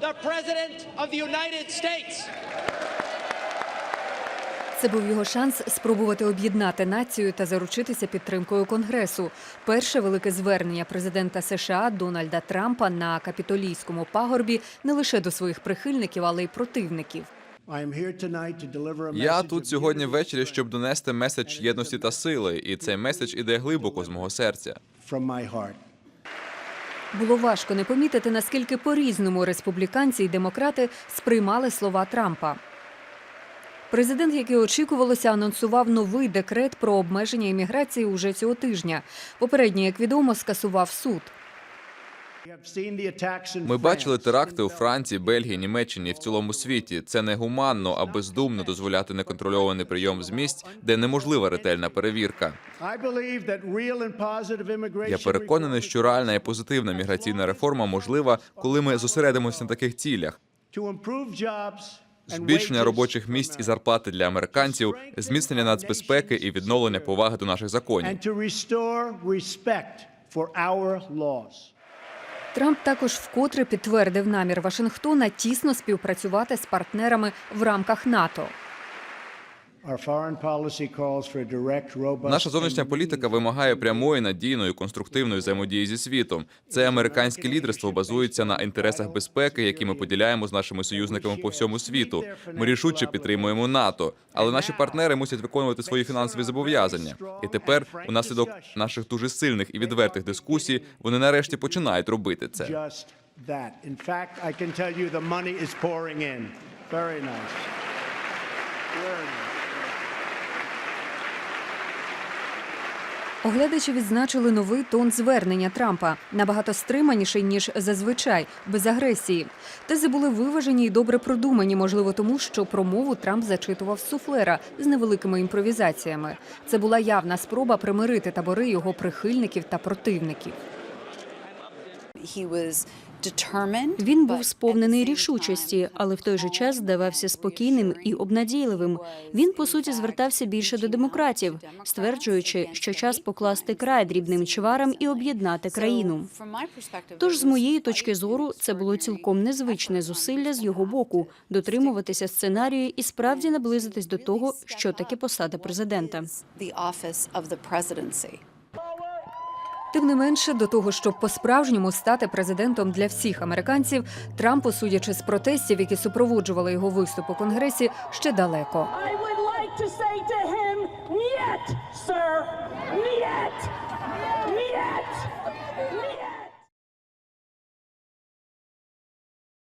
the President of the United States. Це був його шанс спробувати об'єднати націю та заручитися підтримкою Конгресу. Перше велике звернення президента США Дональда Трампа на капітолійському пагорбі не лише до своїх прихильників, але й противників. Я тут сьогодні ввечері, щоб донести меседж єдності та сили, і цей меседж іде глибоко з мого серця. Було важко не помітити, наскільки по-різному республіканці і демократи сприймали слова Трампа. Президент, як і очікувалося, анонсував новий декрет про обмеження імміграції уже цього тижня. Попередній, як відомо, скасував суд. Ми бачили теракти у Франції, Бельгії, Німеччині в цілому світі. Це негуманно, а бездумно дозволяти неконтрольований прийом з місць, де неможлива ретельна перевірка. Я переконаний, що реальна і позитивна міграційна реформа можлива, коли ми зосередимося на таких цілях. Збільшення робочих місць і зарплати для американців, зміцнення нацбезпеки і відновлення поваги до наших законів. Трамп також вкотре підтвердив намір Вашингтона тісно співпрацювати з партнерами в рамках НАТО. Наша зовнішня політика вимагає прямої, надійної, конструктивної взаємодії зі світом. Це американське лідерство базується на інтересах безпеки, які ми поділяємо з нашими союзниками по всьому світу. Ми рішуче підтримуємо НАТО, але наші партнери мусять виконувати свої фінансові зобов'язання. І тепер, унаслідок наших дуже сильних і відвертих дискусій, вони нарешті починають робити це. Very nice. Very nice. Оглядачі відзначили новий тон звернення Трампа набагато стриманіший ніж зазвичай, без агресії. Тези були виважені і добре продумані, можливо, тому що промову Трамп зачитував суфлера з невеликими імпровізаціями. Це була явна спроба примирити табори його прихильників та противників. Він був сповнений рішучості, але в той же час здавався спокійним і обнадійливим. Він по суті звертався більше до демократів, стверджуючи, що час покласти край дрібним чварам і об'єднати країну. Тож, з моєї точки зору, це було цілком незвичне зусилля з його боку дотримуватися сценарію і справді наблизитись до того, що таке посада президента. the office of the presidency. Тим не менше, до того, щоб по-справжньому стати президентом для всіх американців, Трампу, судячи з протестів, які супроводжували його виступ у конгресі, ще далеко. I would like to say to him, Niet, sir, Niet.